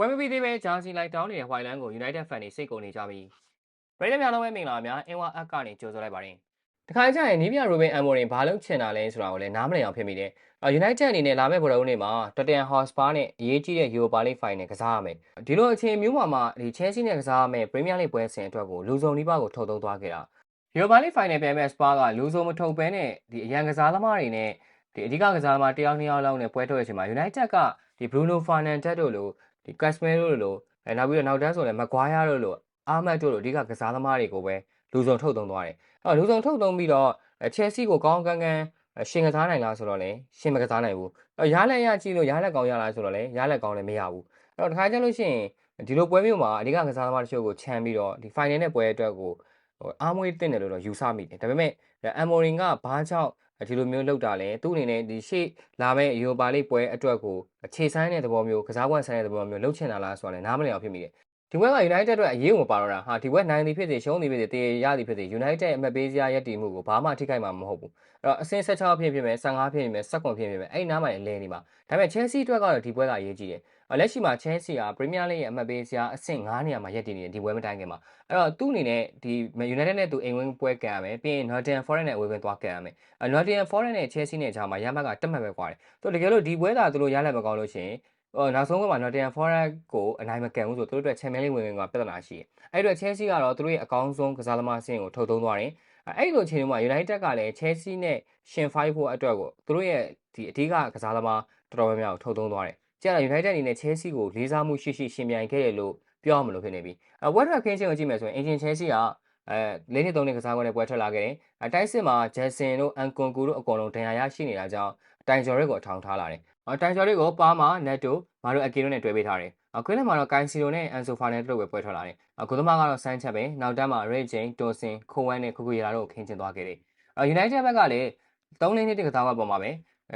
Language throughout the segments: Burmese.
ပွဲမပြီးသေးပဲဂျာစီလိုက်တောင်းနေတဲ့ White Line ကို United Fan တွေစိတ်ကုန်နေကြပြီ။ပြည်သူများလုံးပဲမင်္ဂလာပါများအင်ဝါအပ်ကနေကြိုဆိုလိုက်ပါတယ်။တခါကျရင်နီးပြ Ruben Amorim ဘာလို့ချင်တာလဲဆိုတာကိုလည်းနားမလည်အောင်ဖြစ်မိတယ်။ United အနေနဲ့လာမယ့်ဘောလုံးနေ့မှာ Tottenham Hotspur နဲ့အရေးကြီးတဲ့ Europa League Final ကစားရမယ်။ဒီလိုအခြေမျိုးမှာမှဒီ Chelsea နဲ့ကစားရမယ့် Premier League ပွဲစဉ်အတွက်ကိုလူစုံနီးပါးကိုထုတ်သုံးသွားခဲ့တာ။ Europa League Final ပြန်မဲ့ Spur ကလူစုံမထုတ်ဘဲနဲ့ဒီအရန်ကစားသမားတွေနဲ့ဒီအဓိကကစားသမားတယောက်နှစ်ယောက်လောက်နဲ့ပွဲထုတ်တဲ့အချိန်မှာ United ကဒီ Bruno Fernandes တို့လို ဒီ Casemiro တို့လိုအဲနောက်ပြီးတော့နောက်တန်းဆိုလည်းမကွာရတို့လိုအာမတ်တို့လိုအဓိကကစားသမားတွေကိုပဲလူစုံထုတ်သုံးသွားတယ်။အဲလူစုံထုတ်သုံးပြီးတော့ Chelsea ကိုကောင်းကန်းကန်းရှင်ကစားနိုင်လားဆိုတော့လည်းရှင်မကစားနိုင်ဘူး။အဲရားလက်ရကြည့်လို့ရားလက်ကောင်းရလားဆိုတော့လည်းရားလက်ကောင်းလည်းမရဘူး။အဲ့တော့တခါကျလို့ရှိရင်ဒီလိုပွဲမျိုးမှာအဓိကကစားသမားတချို့ကိုခြံပြီးတော့ဒီ final နဲ့ပွဲအတွက်ကိုဟိုအားမွေးတင်တယ်လို့တော့ယူဆမိတယ်။ဒါပေမဲ့အမ်မိုရင်ကဘာကြောင့် ဒီလိုမျိုးလောက်တာလဲသူ့အနေနဲ့ဒီရှေ့လာမဲ့ယူပါလိပွဲအတွက်ကိုအခြေဆိုင်တဲ့သဘောမျိုးကစားကွက်ဆိုင်တဲ့သဘောမျိုးလှုပ်ချင်တာလားဆိုတာလည်းနားမလည်အောင်ဖြစ်မိတယ်ဒီဘက်က United အတွက်အရေးကိုမပါတော့တာဟာဒီဘက်နိုင်သည်ဖြစ်စေရှုံးသည်ဖြစ်စေတည်ရသည်ဖြစ်စေ United အမှတ်ပေးစရာရည်တည်မှုကိုဘာမှထိခိုက်မှာမဟုတ်ဘူးအဲ့တော့အဆင့်16ဖြစ်ဖြစ်မယ်15ဖြစ်ဖြစ်မယ်19ဖြစ်ဖြစ်မယ်အဲ့ဒီနားမှာလည်းလဲနေပါဒါပေမဲ့ Chelsea အတွက်ကတော့ဒီပွဲကအရေးကြီးတယ် လက်ရှိမှာ Chelsea က Premier League ရဲ့အမှတ်ပေးစရာအဆင့်9နေရာမှာရပ်တည်နေတယ်ဒီပွဲမတိုင်ခင်မှာအဲ့တော့သူ့အနေနဲ့ဒီ United နဲ့သူအိမ်ဝင်ပွဲကန်ရမယ်ပြီးရင် Nottingham Forest နဲ့အဝေးဝင်သွားကန်ရမယ် Nottingham Forest နဲ့ Chelsea နဲ့ဂျာမှာရမှတ်ကတက်မှတ်ပဲကွာတယ်သူတကယ်လို့ဒီပွဲသာသူတို့ရလက်မကောင်းလို့ရှိရင်ဟိုနောက်ဆုံးကမှ Nottingham Forest ကိုအနိုင်မကန်ဘူးဆိုသူတို့အတွက် Champions League ဝင်ဝင်ကပြဿနာရှိတယ်အဲ့တော့ Chelsea ကတော့သူတို့ရဲ့အကောင်းဆုံးကစားသမားအဆင့်ကိုထုတ်သုံးသွားတယ်အဲ့လိုအချိန်မှာ United ကလည်း Chelsea နဲ့ရှင်ဖိုက်ဖို့အတွက်ကိုသူတို့ရဲ့ဒီအဓိကကစားသမားတော်တော်များများကိုထုတ်သုံးသွားတယ် ကျန်တော့ United အနေနဲ့ Chelsea ကိုလေးစားမှုရှိရှိရှင်ပြိုင်ခဲ့ရလို့ပြောရမလို့ဖြစ်နေပြီအဝက်ထရက်ခင်းချင်းကိုကြည့်မယ်ဆိုရင် Engine Chelsea ကအဲလေးနှစ်သုံးနှစ်ကစားကွက်နဲ့ပွဲထွက်လာခဲ့တယ်အတိုက်စစ်မှာ Jackson တို့ Anconku တို့အကုန်လုံးဒဏ်ရာရရှိနေတာကြောင့်တိုင်ကျော်ရက်ကိုအထောင်ထားလာတယ်တိုင်ကျော်ရက်ကိုပါမာ Neto မာတို့အကီတို့နဲ့တွဲပေးထားတယ်ခွင်းထဲမှာတော့ Cancelo နဲ့ Ansu Fati တို့ပဲပွဲထွက်လာတယ်ကုသမားကတော့ဆန်းချက်ပဲနောက်တန်းမှာ Ray Jane, Tosin, Kowan နဲ့ Kukuya တို့ကိုခင်းကျင်းသွားခဲ့တယ်။ United ဘက်ကလည်း3လေးနှစ်တကစားကွက်ပေါ်မှာပဲ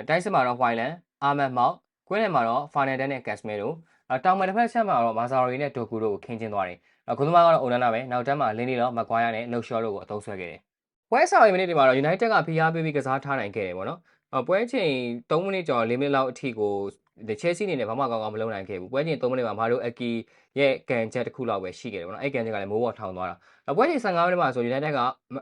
တိုက်စစ်မှာတော့ Whiteland, Ahmed Mount, ကွင်းထဲမှာတော့ Fernandes နဲ့ Casemiro တောင်မှာတစ်ဖက်ချက်မှာတော့ Mazzarri နဲ့ Doku တို့ကိုခင်းကျင်းသွားတယ်။ကုသမားကတော့ Onana ပဲနောက်တန်းမှာ Lindelof, Maguire နဲ့ Luke Shaw တို့ကိုအသုံးဆွဲခဲ့တယ်။ပွဲဆောင်မိနစ်တွေမှာတော့ United ကဖိအားပေးပြီးကစားထားနိုင်ခဲ့တယ်ပေါ့နော်။ပွဲချိန်3မိနစ်ကျော်4မိနစ်လောက်အထိကို Chelsea အနေနဲ့ဘာမှကောင်းကောင်းမလုပ်နိုင်ခဲ့ဘူး။ပွဲချိန်3မိနစ်မှာမာဒိုအကီရဲ့ကန်ချက်တစ်ခုလောက်ပဲရှိခဲ့တယ်ပေါ့နော်။အဲ့ကန်ချက်ကလည်းမိုးပေါ်ထောင်သွားတာ။ပွဲချိန်15မိနစ်မှာဆို United က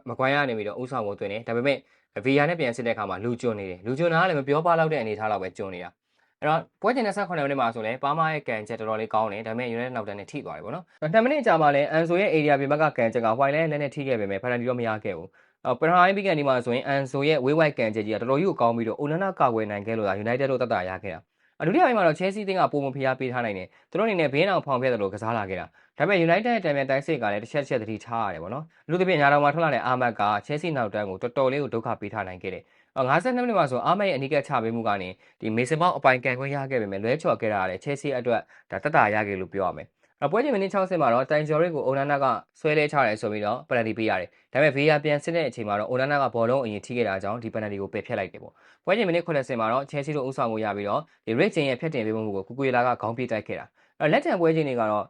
မကွိုင်းရနေပြီးတော့ဥဆောင်ကိုသွင်းတယ်။ဒါပေမဲ့ VAR နဲ့ပြန်စစ်တဲ့အခါမှာလူကျွန်းနေတယ်။လူကျွန်းတာကလည်းမပြောပါတော့တဲ့အနေအထားလောက်ပဲကျွန်းနေတာ။ အဲ့တော့ပွဲချိန်28မိနစ်မှာဆိုလဲပါမာရဲ့ကန်ချက်တော်တော်လေးကောင်းတယ်။ဒါပေမဲ့ United နောက်တန်းနဲ့ထိသွားတယ်ပေါ့နော်။2မိနစ်ကြာမှလည်း Anso ရဲ့ area ပြင်ဘက်ကကန်ချက်က White လည်းလည်းနဲ့ထိခဲ့ပေမဲ့ penalty တော့မရခဲ့ဘူး။အော်ပထမပိုင်းပြီးကန်ဒီမှာဆိုရင် Anso ရဲ့ way wide ကန်ချက်ကြီးကတော်တော်ကြီးကိုကောင်းပြီးတော့ Onana ကာကွယ်နိုင်ခဲ့လို့ဒါ United တို့တက်တာရခဲ့တာ။ဒုတိယပိုင်းမှာတော့ Chelsea တင်းကပုံမဖိအားပေးထားနိုင်တယ်။သူတို့အနေနဲ့ဘေးနောက်ဖောင်ဖျက်တယ်လို့ကစားလာခဲ့တာ။ဒါပေမဲ့ United ရဲ့တံပြန်တိုက်စစ်ကလည်းတစ်ချက်တစ်ချက်သတိထားရတယ်ပေါ့နော်။လူသဖြင့်ညာတော်မှာထွက်လာတဲ့အာမတ်က Chelsea နောက်တန်းကိုတော်တော်လေးကိုဒုက္ခပေးထားနိုင်ခဲ့တယ်။ 52မိနစ်မှာဆိုအာမတ်ရဲ့အနီးကပ်ချပေးမှုကနေဒီမေဆန်မောက်အပိုင်ကန်ခွင့်ရခဲ့ပေမဲ့လွဲချော်ခဲ့တာလည်း Chelsea အတွက်ဒါတက်တာရခဲ့လို့ပြောရမယ်။ပွဲချိန်မိနစ်60မှာတော့တိုင်ဂျော်ရစ်ကိုအိုနာနာကဆွဲလဲချတယ်ဆိုပြီးတော့ပယ်နတီပေးရတယ်။ဒါပေမဲ့ VAR ပြန်စစ်တဲ့အချိန်မှာတော့အိုနာနာကဘောလုံးအရင်ထိခဲ့တာကြောင့်ဒီပယ်နတီကိုပယ်ဖျက်လိုက်တယ်ပေါ့။ပွဲချိန်မိနစ်80မှာတော့ Chelsea တို့ဥဆောင်မှုရပြီးတော့ဒီ Rick Jane ရဲ့ဖျက်တင်ပေးမှုကိုကူကူလာကခေါင်းပြေးတိုက်ခဲ့တာ။အဲလက်တံပွဲချိန်တွေကတော့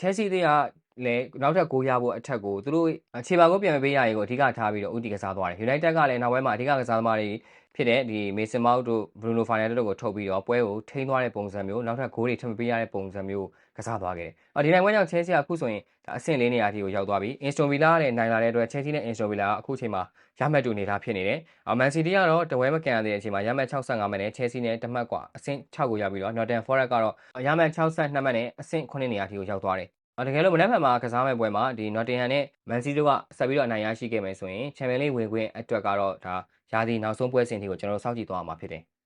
Chelsea တွေကလည်းနောက်ထပ်6ရဖို့အထက်ကိုသူတို့ခြေပါကိုပြန်မပေးရရင်ကိုအဓိကထားပြီးတော့ဦးတည်ကစားသွားတယ်။ United ကလည်းနောက်ပွဲမှာအဓိကကစားသမားတွေဖြစ်တဲ့ဒီ Mason Mount တို့ Bruno Fernandes တို့ကိုထုတ်ပြီးတော့ပွဲကိုထိန်းသွားတဲ့ပုံစံမျိုးနောက်ထပ်ဂိုးတွေထပ်မပေးရတဲ့ပုံစံမျိုးကစားသွားခဲ့တယ်။အော်ဒီနိုင်ပွဲကြောင့် Chelsea ကအခုဆိုရင်ဒါအဆင့်၄နေရာထိကိုရောက်သွားပြီ။ Aston Villa ကလည်းနိုင်လာတဲ့အတွက် Chelsea နဲ့ Aston Villa ကအခုချိန်မှာရမှတ်တူနေတာဖြစ်နေတယ်။အော် Man City ကတော့တပွဲမကန်ရတဲ့အချိန်မှာရမှတ်65မှတ်နဲ့ Chelsea နဲ့တမှတ်กว่าအဆင့်6ကိုရောက်ပြီးတော့ Nottingham Forest ကတော့ရမှတ်62မှတ်နဲ့အဆင့်9နေရာထိကိုရောက်သွားတယ်။ တကယ်လို့မနက်ဖြန်မှာကစားမဲ့ပွဲမှာဒီ Nottingham နဲ့ Man City တို့ကဆက်ပြီးတော့အနိုင်ရရှိခဲ့မယ်ဆိုရင် Champions League ဝင်ခွင့်အတွက်ကတော့ဒါရာသီနောက်ဆုံးပွဲစဉ်တွေကိုကျွန်တော်တို့စောင့်ကြည့်သွားမှာဖြစ်တယ်။